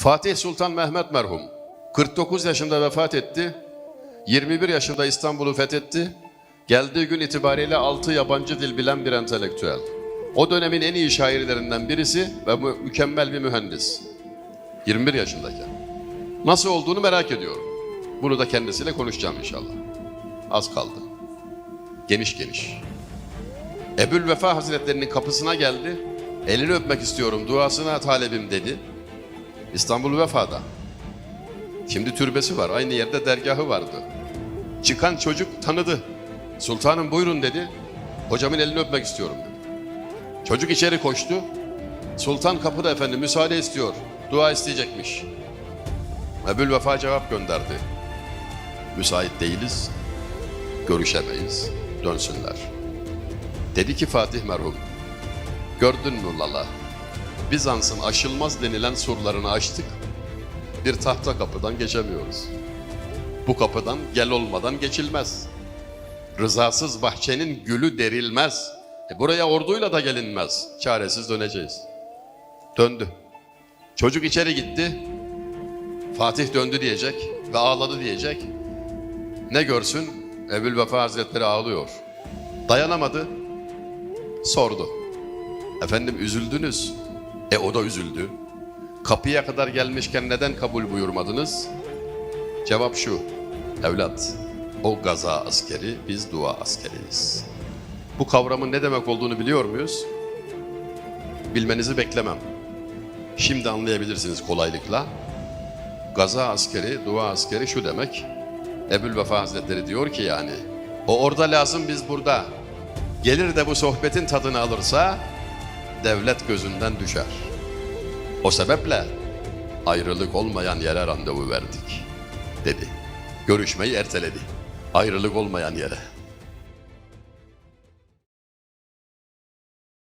Fatih Sultan Mehmet merhum 49 yaşında vefat etti. 21 yaşında İstanbul'u fethetti. Geldiği gün itibariyle 6 yabancı dil bilen bir entelektüel. O dönemin en iyi şairlerinden birisi ve mü- mükemmel bir mühendis. 21 yaşındayken. Nasıl olduğunu merak ediyorum. Bunu da kendisiyle konuşacağım inşallah. Az kaldı. Geniş geniş. Ebul Vefa Hazretlerinin kapısına geldi. Elini öpmek istiyorum, duasına talebim dedi. İstanbul Vefa'da. Şimdi türbesi var, aynı yerde dergahı vardı. Çıkan çocuk tanıdı. Sultanım buyurun dedi. Hocamın elini öpmek istiyorum dedi. Çocuk içeri koştu. Sultan kapıda efendim müsaade istiyor. Dua isteyecekmiş. Ebul Vefa cevap gönderdi. Müsait değiliz, görüşemeyiz, dönsünler. Dedi ki Fatih merhum, gördün mü Lala? Bizans'ın aşılmaz denilen surlarını açtık. Bir tahta kapıdan geçemiyoruz. Bu kapıdan gel olmadan geçilmez. Rızasız bahçenin gülü derilmez. E buraya orduyla da gelinmez. Çaresiz döneceğiz. Döndü. Çocuk içeri gitti. Fatih döndü diyecek ve ağladı diyecek. Ne görsün? Ebul Vefa Hazretleri ağlıyor. Dayanamadı. Sordu. Efendim üzüldünüz. E o da üzüldü. Kapıya kadar gelmişken neden kabul buyurmadınız? Cevap şu. Evlat, o gaza askeri, biz dua askeriyiz. Bu kavramın ne demek olduğunu biliyor muyuz? Bilmenizi beklemem. Şimdi anlayabilirsiniz kolaylıkla. Gaza askeri, dua askeri şu demek. Ebul Vefa Hazretleri diyor ki yani, o orada lazım biz burada. Gelir de bu sohbetin tadını alırsa, devlet gözünden düşer. O sebeple ayrılık olmayan yere randevu verdik, dedi. Görüşmeyi erteledi. Ayrılık olmayan yere.